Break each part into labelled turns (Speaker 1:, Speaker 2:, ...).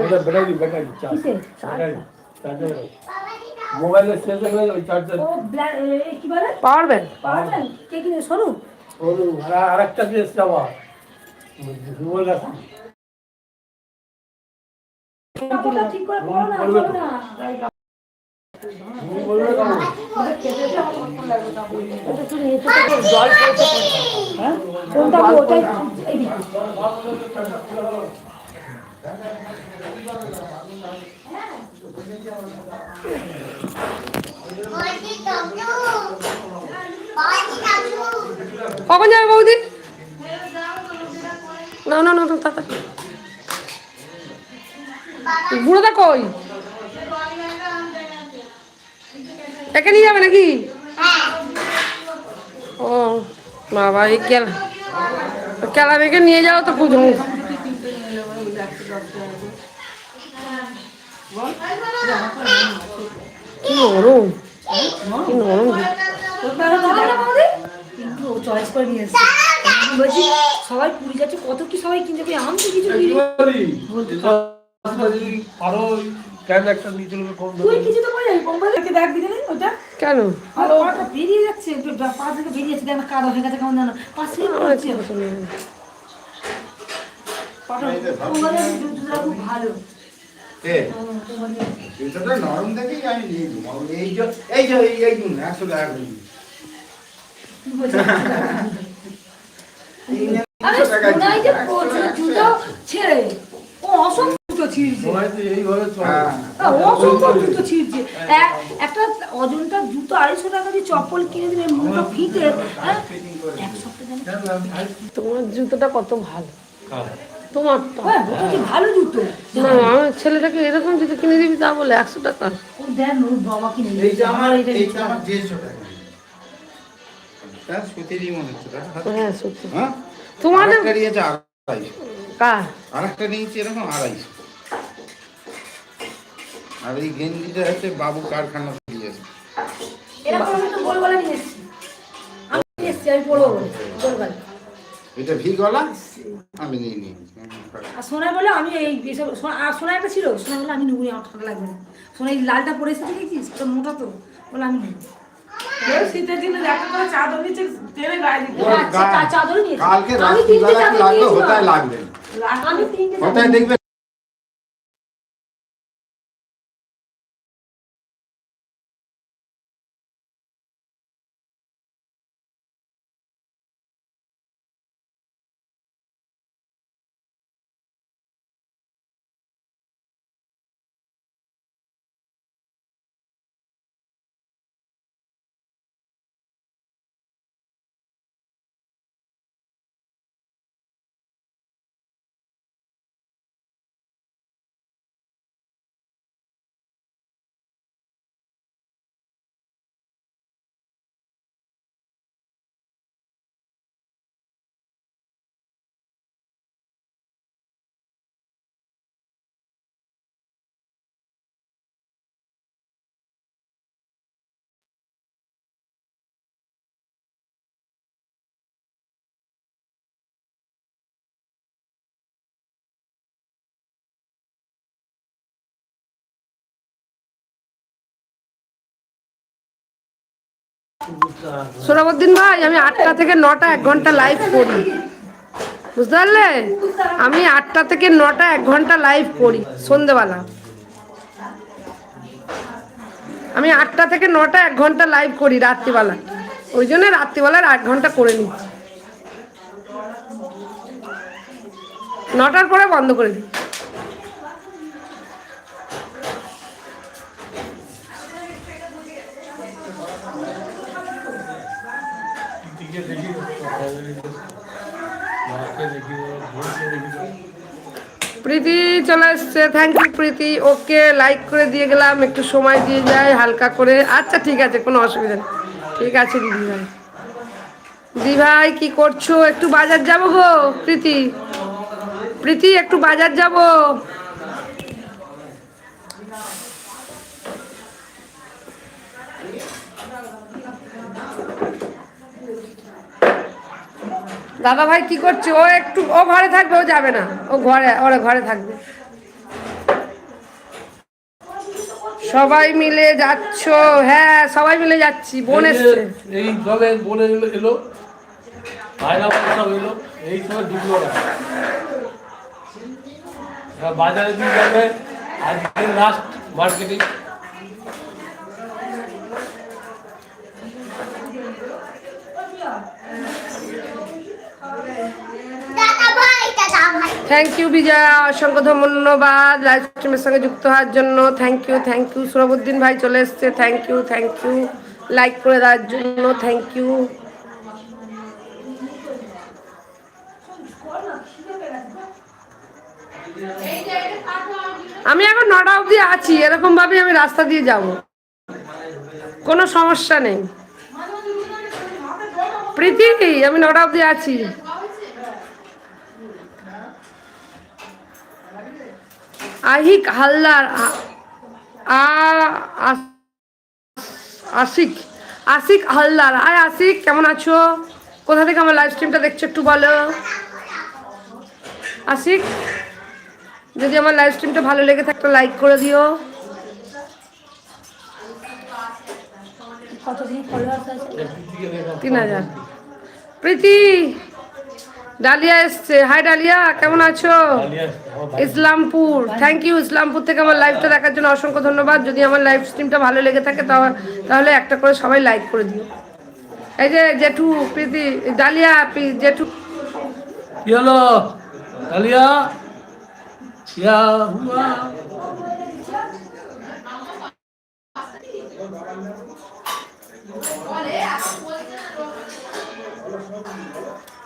Speaker 1: ওটা battery battery মোবাইলের শেষ হয়ে গেলে ওই চার্জার
Speaker 2: ও ব্ল্যাক কি বলে
Speaker 3: পাওয়ার ব্যাংক
Speaker 2: পাওয়ার ব্যাংক কে কিনে সরু
Speaker 1: ওর আর একটা দিয়ে
Speaker 2: ঠিক করে না হ্যাঁ কোনটা ওটাই এইদিকে
Speaker 3: কখন যাবে বৌদি? না না না দাদা বুড়োদা কই? একে নিয়ে যাবে নাকি? ও, বাবা, এই কেলা কেলা নিয়ে যাও তো বুঝো কি নরম কি নরম
Speaker 2: কিন্তু ও চয়েস করে নিয়ে এসেছে বলছি সবাই পুরী যাচ্ছে কত কি সবাই কিনতে পারি আমি তো কিছু কিনি
Speaker 1: আরও কেন একটা নিচে কম
Speaker 2: তুই কিছু তো করে যাবি কোম্পানি দেখ নেই ওটা
Speaker 3: কেন
Speaker 2: আর ওটা বেরিয়ে যাচ্ছে পা থেকে বেরিয়ে যাচ্ছে দেখ না কাদা হয়ে গেছে কেমন জানো পাঁচ মিনিট হচ্ছে খুব ভালো।
Speaker 4: জুতোটা নরম দেখেই আমি নিয়ে নিবো। এই যে এই যে এই এই গুণ, একশো টাকা করে হ্যাঁ।
Speaker 2: একটা অজন্তা জুতো আড়াইশো টাকা দিয়ে চপ্পল কিনে দিলে মুখটা হ্যাঁ?
Speaker 3: তোমার জুতোটা কত ভালো। তোমারটা।
Speaker 2: হ্যাঁ ভালো জুতো
Speaker 3: না আমার ছেলেটাকে এরকম জুতো কিনে দিবি তা বলে একশো টাকা।
Speaker 2: ওর বাবা কিনে।
Speaker 3: হ্যাঁ সত্যি
Speaker 4: হ্যাঁ
Speaker 3: তোমার
Speaker 4: নিয়েছে
Speaker 3: কার?
Speaker 4: আরেকটা নিয়েছে এরকম আড়াইশো। আর এই গেঞ্জিটা হচ্ছে বাবু কারখানা থেকে
Speaker 2: এরকম আমি তো গোলগলা নিয়ে এসেছি আমি নিয়ে এসেছি আমি পড়ব বলে গোলগলা।
Speaker 4: এটা ভি গলা? আমি নিয়ে নিই।
Speaker 2: আর বলে আমি এই এসব আর সোনা একটা ছিল সোনা বলে আমি নুগুনি আমার ঠান্ডা লাগবে না। সোনা এই লালটা পরে এসেছে দেখেছিস? ওটা মোটা তো। বলে আমি নেব।
Speaker 5: শীতের দিনে চাদর নিচে টেনে গায়ে দিতে।
Speaker 4: ওর গা-
Speaker 2: চা- চাদর নিয়েছি।
Speaker 4: কালকে রাত্রিবেলা কি
Speaker 2: চাদর
Speaker 4: লাগবে
Speaker 2: নিয়েছিলাম।
Speaker 4: হোতায় লাগবে।
Speaker 2: আমি তিনটে চাদর
Speaker 4: দেখবে
Speaker 3: সোনাবদ্দিন ভাই, আমি আটটা থেকে নটা, এক ঘণ্টা লাইভ করি বুঝতে পারলে? আমি আটটা থেকে নটা, এক ঘণ্টা লাইভ করি সন্ধেবেলা। আমি আটটা থেকে নটা, এক ঘণ্টা লাইভ করি রাত্রিবেলা। ওই জন্য রাত্রিবেলার এক ঘণ্টা করে নিচ্ছি নটার পরে বন্ধ করে দিই। প্রীতি চলে এসছে thank you Priti. Okay like করে দিয়ে গেলাম। একটু সময় দিয়ে যায়, হালকা করে। আচ্ছা ঠিক আছে, কোনো অসুবিধা নেই। ঠিক আছে, দিদি ভাই। দিদি ভাই, কি করছ? একটু বাজার যাব গো, প্রীতি। প্রীতি, একটু বাজার যাব। দাদা ভাই কি করছে? ও একটু ও ঘরে থাকবে ও যাবে না। ও ঘরে ওরে ঘরে থাকবে। সবাই মিলে যাচ্ছ। হ্যাঁ সবাই মিলে যাচ্ছি। বোন এসছে।
Speaker 1: এই দলে বোন এলো ভাইরা বাজারে দিয়ে যাবে। আজকে last marketing
Speaker 3: thank you Bijoya অসংখ্য ধন্যবাদ লাইভ স্ট্রিমের সঙ্গে যুক্ত হওয়ার জন্য। Thank you thank you Surbuddin ভাই চলে এসছে। Thank you thank you like করে দেওয়ার জন্য থ্যাংক ইউ আমি এখন নটা অবধি আছি। এরকম ভাবে আমি রাস্তা দিয়ে যাব। কোনো সমস্যা নেই। প্রীতি, আমি নটা অবধি আছি। আহিক হালদার আশিক আশিক হালদার আয় আশিক কেমন আছো? কোথা থেকে আমার লাইভ স্ট্রিমটা দেখছ একটু বলো? আশিক যদি আমার লাইভ স্ট্রিমটা ভালো লেগে থাকে লাইক করে দিও। তিন হাজার। প্রীতি! ডালিয়া এসছে। হাই ডালিয়া কেমন আছো? ইসলামপুর। থ্যাংক ইউ ইসলামপুর থেকে আমার লাইভটা দেখার জন্য অসংখ্য ধন্যবাদ। যদি আমার লাইভ স্ট্রিমটা ভালো লেগে থাকে তাহলে একটা করে সবাই লাইক করে দিও। এই যে জেঠু প্রীতি ডালিয়া জেঠু।
Speaker 1: কি হলো? কালিয়া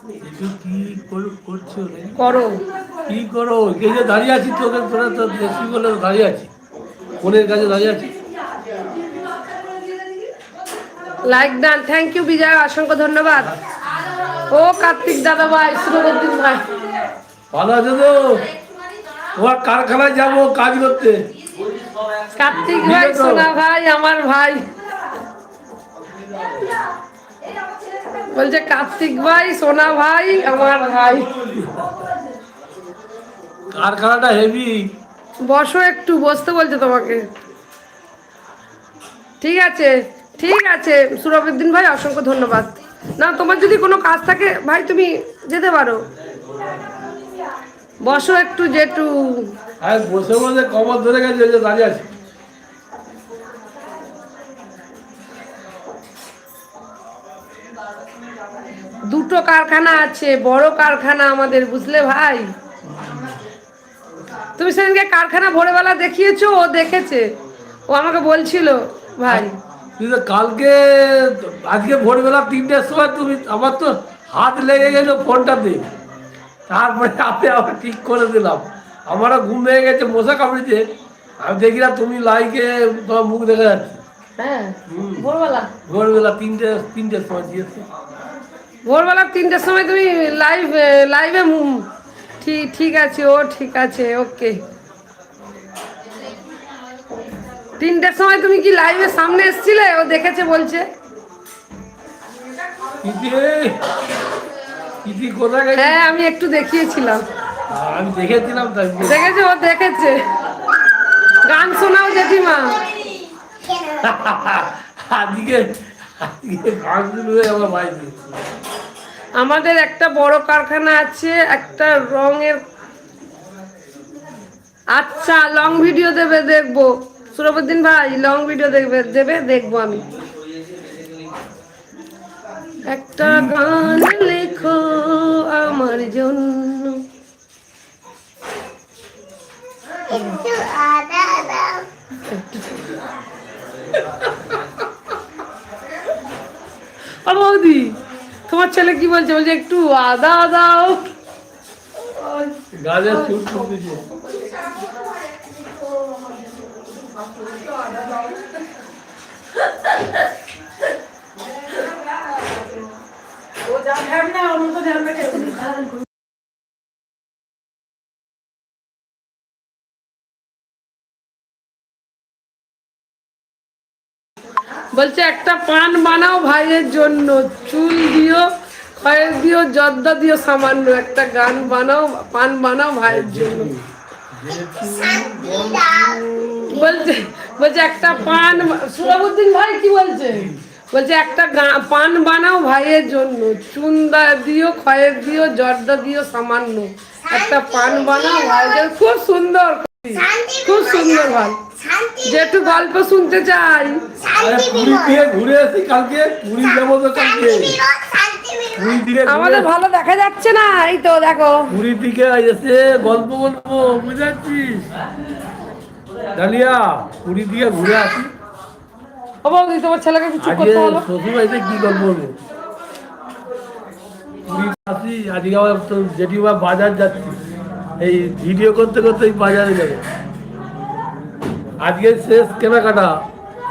Speaker 1: কি করছ
Speaker 3: করো।
Speaker 1: কি করো? এই যে দাঁড়িয়ে আছি তোকে তোরা তো বলে দাঁড়িয়ে আছি। ফোনের কাছে দাঁড়িয়ে আছি।
Speaker 3: Like done thank you Bijoy. অসংখ্য ধন্যবাদ। ও কার্তিক দাদা ভাই সুরবদ্দিন ভাই।
Speaker 1: ভালো আছে তো? তোমার কারখানায় যাব কাজ করতে।
Speaker 3: কার্তিক ভাই সোনা ভাই আমার ভাই। বলছে কার্তিক ভাই সোনা ভাই আমার ভাই।
Speaker 1: কারখানাটা হেভি
Speaker 3: বসো একটু বসতে বলছে তোমাকে। ঠিক আছে ঠিক আছে। সুরবুদ্দিন ভাই অসংখ্য ধন্যবাদ। না তোমার যদি কোনো কাজ থাকে ভাই তুমি যেতে পারো। বসো একটু যেটু।
Speaker 1: আর বসে বসে কবর ধরে গেছে দাঁড়িয়ে আছে।
Speaker 3: দুটো কারখানা আছে বড় কারখানা আমাদের বুঝলে ভাই? তুমি সেদিনকে কারখানা ভোরবেলা দেখিয়েছো? ও দেখেছে। ও আমাকে বলছিল ভাই।
Speaker 1: কিন্তু কালকে আজকে ভোরবেলা তিনটের সময় তুমি আমার তো হাত লেগে গেল ফোনটাতে। তারপরে আমি আবার ঠিক করে দিলাম। আমারও ঘুম ভেঙে গেছে মশা কামড়িতে আমি দেখি না তুমি লাইকে তোমার মুখ দেখা যাচ্ছে।
Speaker 3: হ্যাঁ ভোরবেলা।
Speaker 1: ভোরবেলা তিনটে তিনটের সময় দিয়েছে।
Speaker 3: ভোরবেলা তিনটের সময় তুমি লাইভ লাইভে ঠিক ঠিক আছে ও ঠিক আছে ওকে তিনটের সময় তুমি কি লাইভে সামনে এসেছিলে? ও দেখেছে বলছে। হ্যাঁ আমি একটু দেখিয়েছিলাম।
Speaker 1: আমি দেখেছিলাম
Speaker 3: দেখেছে ও দেখেছে। গান শোনাও জেঠিমা।
Speaker 1: আজকে আজকে গান শুরু হয়ে আমার ভাই
Speaker 3: আমাদের একটা বড় কারখানা আছে একটা রঙের আচ্ছা লং ভিডিও দেবে দেখব। সুরবুদ্দিন ভাই লং ভিডিও দেখবে দেবে দেখব আমি। একটা গান লেখো আমার জন্য। ও বৌদি। তোমার ছেলে কি বলছে? বলছে একটু আদা দাও
Speaker 1: গাছের চুট করতেছে
Speaker 5: ও যা খাবে না ওর মতো ধ্যান রেখে
Speaker 3: বলছে, একটা পান বানাও ভাইয়ের জন্য। চুল দিও খয়ের দিও, জর্দা দিও, সামান্য একটা গান বানাও, পান বানাও ভাইয়ের জন্য। বলছে বলছে, একটা পান সুরাবুদ্দিন ভাই কি বলছে? বলছে, একটা গা- পান বানাও ভাইয়ের জন্য। চুন্দা দিও খয়ের দিও, জর্দা দিও, সামান্য একটা পান বানাও ভাইয়ের জন্য। খুব সুন্দর। খুব সুন্দর যেটু গল্প শুনতে চাই।
Speaker 1: আরে পুরী দিয়ে ঘুরে আসি কালকে পুরী যাব তো কালকে।
Speaker 3: আমাদের ভালো দেখা যাচ্ছে না এই তো দেখো।
Speaker 1: পুরী দিকে এসে গল্প বলব বুঝাচ্ছিস ডালিয়া পুরী দিয়ে ঘুরে আসি।
Speaker 3: ও বৌদি তোমার ছেলেকে কিছু করতে হলো
Speaker 1: শ্বশুর বাড়িতে কি গল্প বলব পুরী আসি আজকে আবার তো বাজার যাচ্ছি। এই ভিডিও করতে করতে বাজারে যাবে। আজকে শেষ কেনাকাটা।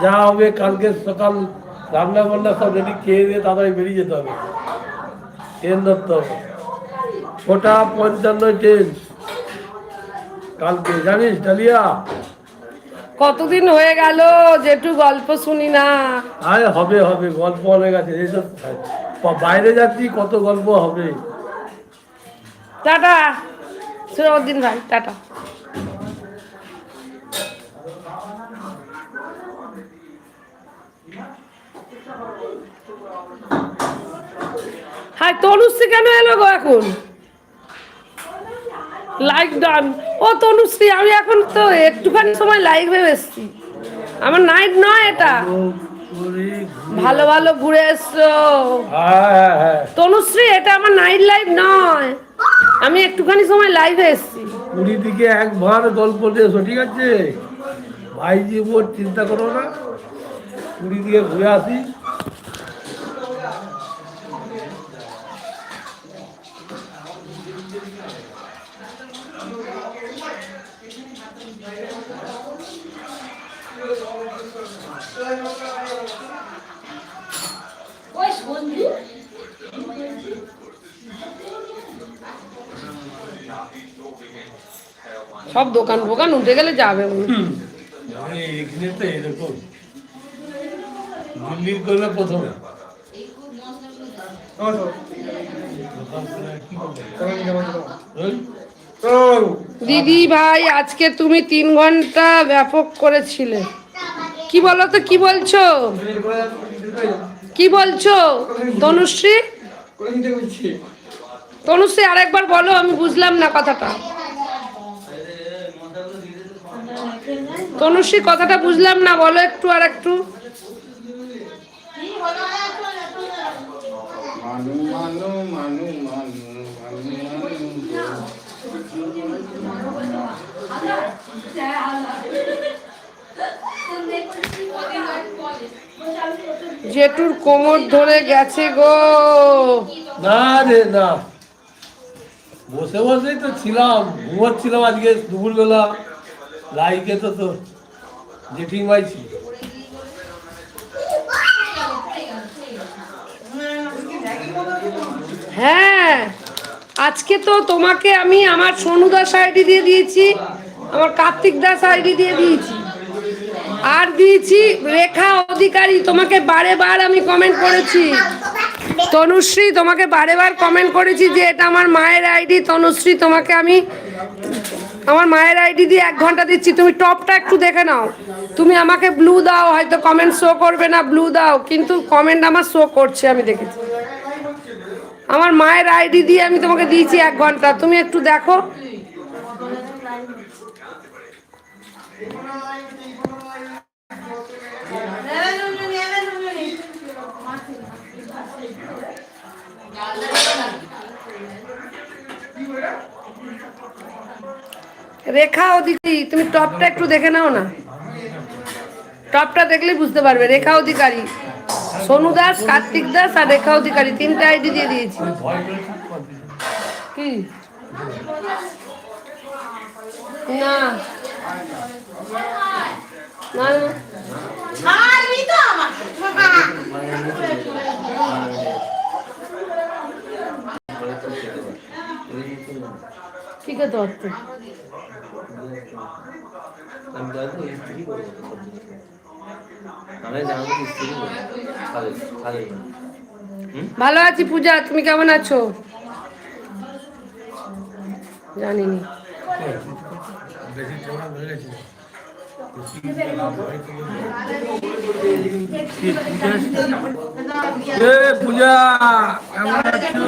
Speaker 1: যা হবে কালকে সকাল রান্না বান্না সব রেডি খেয়ে দিয়ে তাড়াতাড়ি বেরিয়ে যেতে হবে। ট্রেন ধরতে হবে। ছটা পঞ্চান্ন ট্রেন কালকে জানিস ডালিয়া?
Speaker 3: কতদিন হয়ে গেল যেটু গল্প শুনি না।
Speaker 1: আরে হবে হবে গল্প অনেক আছে এইসব বাইরে যাচ্ছি কত গল্প হবে।
Speaker 3: টাটা। সুরাবুদ্দিন ভাই টাটা। হাই তনুশ্রী কেন এলো গো এখন? লাইক ডান ও তনুশ্রী আমি এখন তো একটুখানি সময় লাইক ভেবে এসছি। আমার নাইট নয় এটা। ভালো ভালো ঘুরে এসছো।
Speaker 1: হ্যাঁ হ্যাঁ হ্যাঁ।
Speaker 3: তনুশ্রী এটা আমার নাইট লাইফ নয়। আমি একটুখানি সময় লাইভে এসেছি।
Speaker 1: কুড়ি দিকে একবার গল্প দিয়ে এসো ঠিক আছে? ভাইজি ওর চিন্তা করো না। কুড়ি দিকে ঘুরে আসি।
Speaker 3: সব দোকান ফোকান উঠে গেলে যাবে?
Speaker 1: ওই,
Speaker 3: দিদি ভাই আজকে তুমি তিন ঘণ্টা ব্যাপক করেছিলে। কি বলো তো কি বলছো? কি বলছো? তনুশ্রী? তনুশ্রী আরেকবার বলো আমি বুঝলাম না কথাটা। তনুশ্রী, কথাটা বুঝলাম না, বলো একটু আর একটু। জেঠুর কোমর ধরে গেছে গো।
Speaker 1: না রে, না। বসে বসেই তো ছিলাম, ঘুমাচ্ছিলাম আজকে দুপুরবেলা। লাইকে তো
Speaker 3: হ্যাঁ আজকে তো তোমাকে আমি আমার সোনু দাস আইডি দিয়ে দিয়েছি, আমার কার্তিক দাস আইডি দিয়ে দিয়েছি। আর দিয়েছি রেখা অধিকারী, তোমাকে বারে বার আমি কমেন্ট করেছি। তনুশ্রী, তোমাকে বারে বার কমেন্ট করেছি যে এটা আমার মায়ের আইডি, তনুশ্রী, তোমাকে আমি আমার মায়ের আইডি দিয়ে এক ঘণ্টা দিচ্ছি, তুমি টপটা একটু দেখে নাও। তুমি আমাকে ব্লু দাও, হয়তো কমেন্ট শো করবে না ব্লু দাও, কিন্তু কমেন্ট আমার শো করছে, আমি দেখেছি। আমার মায়ের আইডি দিয়ে আমি তোমাকে দিয়েছি এক ঘণ্টা, তুমি একটু দেখো। রেখা অধিকারী, তুমি টপটা একটু দেখে নাও না। টপটা দেখলেই বুঝতে পারবে, রেখা অধিকারী। সোনু দাস, কার্তিক দাস আর রেখা অধিকারী, তিনটা আইডি দিয়ে দিয়েছি। কি? না। না না।
Speaker 6: আমি আমি জানাব স্ত্রী তাহলে
Speaker 3: ভালো আছি পূজা তুমি কেমন আছো? জানিনি।
Speaker 1: পূজা কেমন আছো?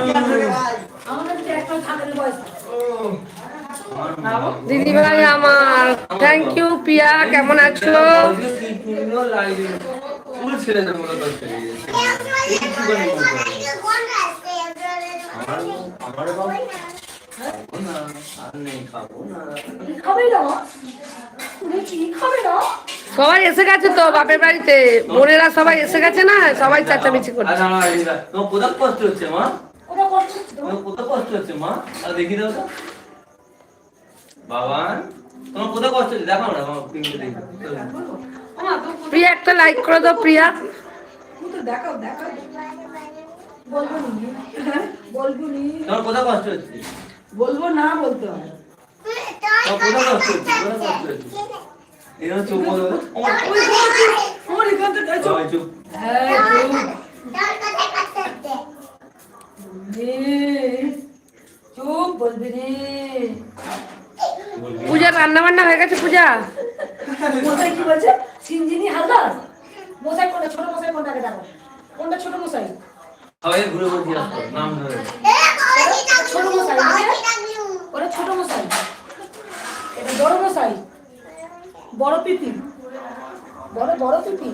Speaker 2: আমাদের তো একটা থাকার বয়স
Speaker 3: দিদি ভাই আমার থ্যাংক ইউ প্রিয়া কেমন আছো সবাই এসে গেছে তো বাপের বাড়িতে? বোনেরা সবাই এসে গেছে না? সবাই চেঁচামেচি
Speaker 6: আর
Speaker 3: করছে
Speaker 6: কষ্ট হচ্ছে মা? কষ্ট হচ্ছে মা? দেখি দাও বাবা তোমার কোথাও কষ্ট হচ্ছে দেখাও না দেখি।
Speaker 3: প্রিয়া একটা লাইক করে দাও প্রিয়া।
Speaker 5: দেখাও দেখাও।
Speaker 2: বলব নি। বলব নি।
Speaker 6: তোমার কোথাও কষ্ট হচ্ছে
Speaker 5: বলব না বলতে হবে।
Speaker 6: তোমার কষ্ট হচ্ছে কোথাও কষ্ট হচ্ছে এরকম চুপ বলো।
Speaker 5: আমার এখান থেকে চুপ।
Speaker 6: সবাই চুপ।
Speaker 5: এই, চুপ। নে। চুপ বলবি রে
Speaker 3: পূজা রান্না বান্না হয়ে গেছে পূজা?
Speaker 2: মশাই কি বলছে? সিঞ্জিনি হালদার? মশাই কোনটা? ছোট মশাই কোনটাকে দেখো কোনটা ছোট মশাই?
Speaker 6: সবাই ঘুরে ঘুরে নাম ধরে।
Speaker 2: ছোট মশাই ওরা ছোট মশাই। এটা বড় মশাই। বড় পিপি। বড় বড় পিপি।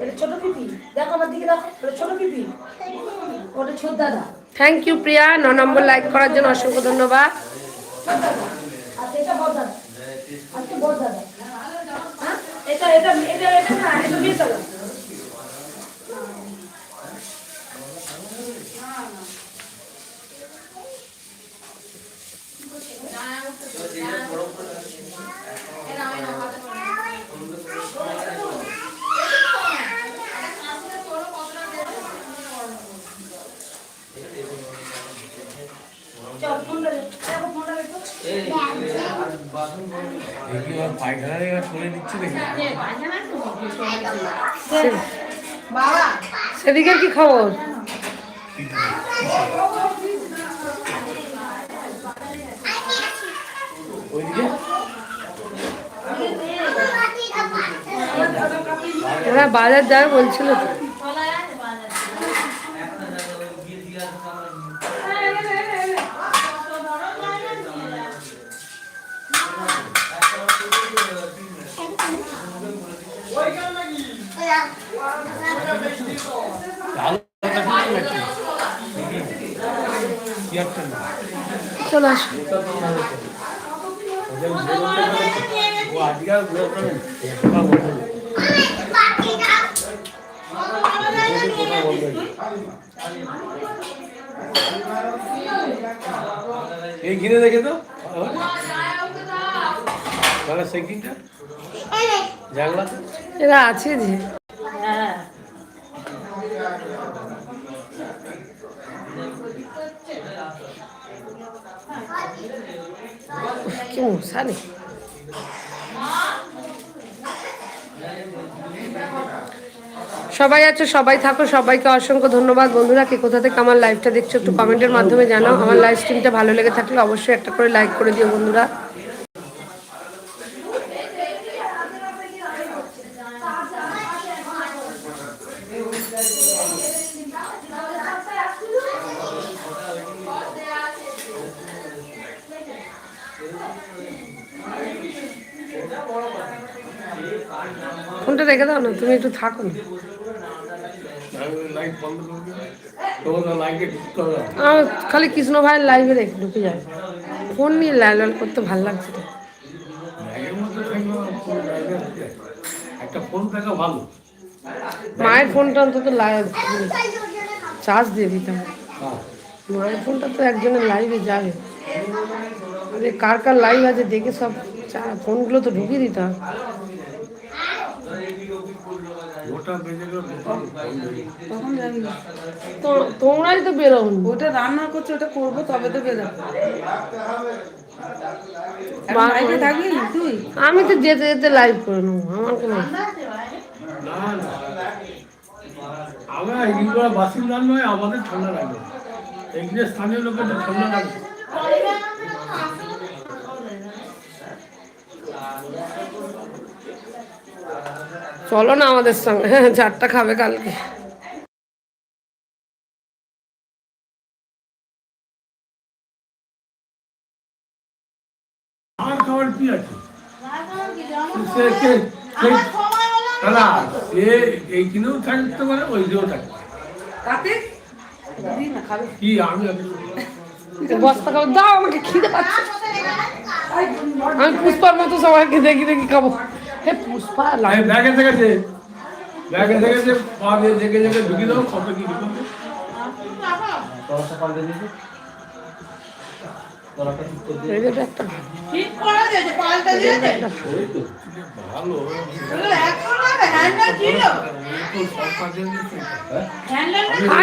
Speaker 2: এটা ছোট পিপি। দেখো আমার দিকে দেখো এটা ছোট পিপি। ওটা ছোট দাদা।
Speaker 3: Thank you Priya. ন নম্বর লাইক করার জন্য অসংখ্য ধন্যবাদ।
Speaker 2: আর এটা বড় দাদা আজকে বড় দাদা এটা এটা এটা এটা না এটা বিয়ে চলো চল ফোনটা দে। দেখো ফোনটা দেখো
Speaker 6: এই, আর বাসন ধরে
Speaker 1: দেখি ওর পায়খানা এবার করে দিচ্ছে দেখি
Speaker 3: সেদিকের কি খবর? ওরা বাজার যাবে বলছিল তো। চলে আসো।
Speaker 1: এই ঘিরে দেখে তো। জানলাতে
Speaker 3: এরা আছে যে। সবাই আছো, সবাই থাকো, সবাইকে অসংখ্য ধন্যবাদ। বন্ধুরা, কে কোথা থেকে আমার লাইভটা দেখছ একটু কমেন্টের মাধ্যমে জানাও। আমার লাইভ স্ট্রিমটা ভালো লেগে থাকলে অবশ্যই একটা করে লাইক করে দিও বন্ধুরা। ফোনটা রেখে দাও না তুমি একটু থাকো না। খালি কৃষ্ণ ভাইয়ের লাইভে রেখে ঢুকে যাবে ফোন নিয়ে লাল লাল করতে ভালো লাগছে
Speaker 1: ভালো
Speaker 3: মায়ের ফোনটা অন্তত চার্জ দিয়ে দিতাম।
Speaker 1: হ্যাঁ।
Speaker 3: মায়ের ফোনটা তো একজনের লাইভে যাবে। আরে কার কার লাইভ আছে দেখে সব চা- ফোনগুলো তো ঢুকিয়ে দিতে হবে
Speaker 1: ওটা বেজে গেল তখন ফোন ধরি।
Speaker 5: তখন জানি না।
Speaker 3: তো তোমরাই তো বেরোন
Speaker 5: ওটা রান্না করছে ওটা করব তবে তো বেরোবো
Speaker 3: আমি তো যেতে যেতে লাইভ করে নেব আমার কোনো
Speaker 1: না না। আমরা হিন্দুরা বাসিন্দা নয় আমাদের ঠান্ডা লাগে এখানে স্থানীয় লোকেদের ঠান্ডা লাগে
Speaker 3: চলো না আমাদের সঙ্গে। হ্যাঁ চারটা খাবে কালকে।
Speaker 1: এইখানেও থাকতে পারে ওইখানেও থাকতে কি আমি
Speaker 3: বস্তা খাব দাও আমাকে খিদে পাচ্ছে আমি পুষ্পার মতো সবাইকে দেখি দেখি খাব হে পুষ্পা লাগে
Speaker 1: ব্যাগে দেখেছে ব্যাগে দেখেছে পা দিয়ে দেখে দেখে ঢুকি দেবো কত কি ঢুকাবে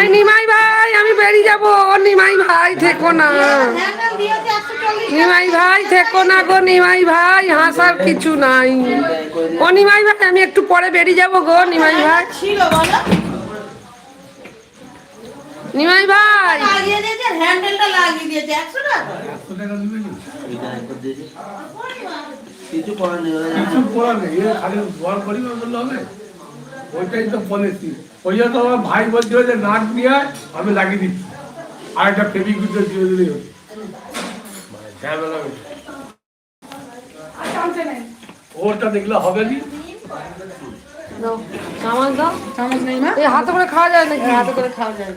Speaker 3: নিমাই ভাই আমি বেরিয়ে যাব। ও নিমাই ভাই থেকো না। নিমাই ভাই থেকো না গো নিমাই ভাই হাসার কিছু নাই। ও নিমাই ভাই আমি একটু পরে বেরিয়ে যাব গো নিমাই ভাই।
Speaker 5: ছিল বলো।
Speaker 3: নিমাই ভাই।
Speaker 5: লাগিয়ে দিয়েছে হ্যান্ডেলটা লাগিয়ে দিয়েছে একশো টাকা
Speaker 1: একশো টাকা দিবে নি?
Speaker 6: এইটা একবার দিয়েছে কিছু নেই
Speaker 1: কিছু নেই খালি বললে হবে? ওইটাই তো পলিসি ওই জন্য তো আমার ভাই বলছিল যে নাট নিয়ে আমি লাগিয়ে দিচ্ছি। আর একটা ফেবিকুইক দিয়ে দিলেই হবে। মানে ঝামেলা হয়েছে। ওরটা দেখলে হবে নি?
Speaker 3: চামচ দাও।
Speaker 5: চামচ নেই না
Speaker 3: এই হাতে করে খাওয়া যায় নাকি?
Speaker 5: হাতে করে খাওয়া যায়।